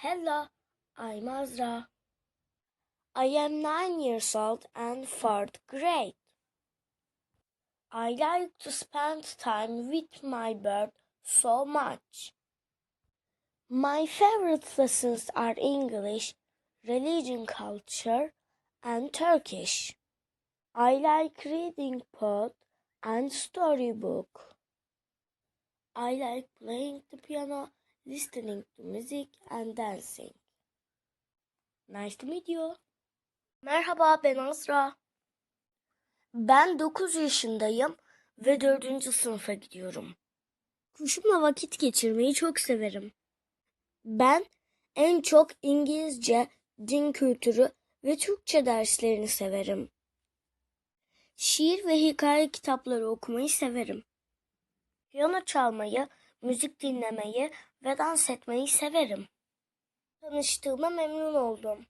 Hello, I'm Azra. I am nine years old and fourth grade. I like to spend time with my bird so much. My favorite lessons are English, religion culture, and Turkish. I like reading poet and storybook. I like playing the piano, listening to music and dancing. Nice to meet you. Merhaba ben Azra. Ben 9 yaşındayım ve 4. sınıfa gidiyorum. Kuşumla vakit geçirmeyi çok severim. Ben en çok İngilizce, din kültürü ve Türkçe derslerini severim. Şiir ve hikaye kitapları okumayı severim. Piyano çalmayı, müzik dinlemeyi ve dans etmeyi severim. Tanıştığıma memnun oldum.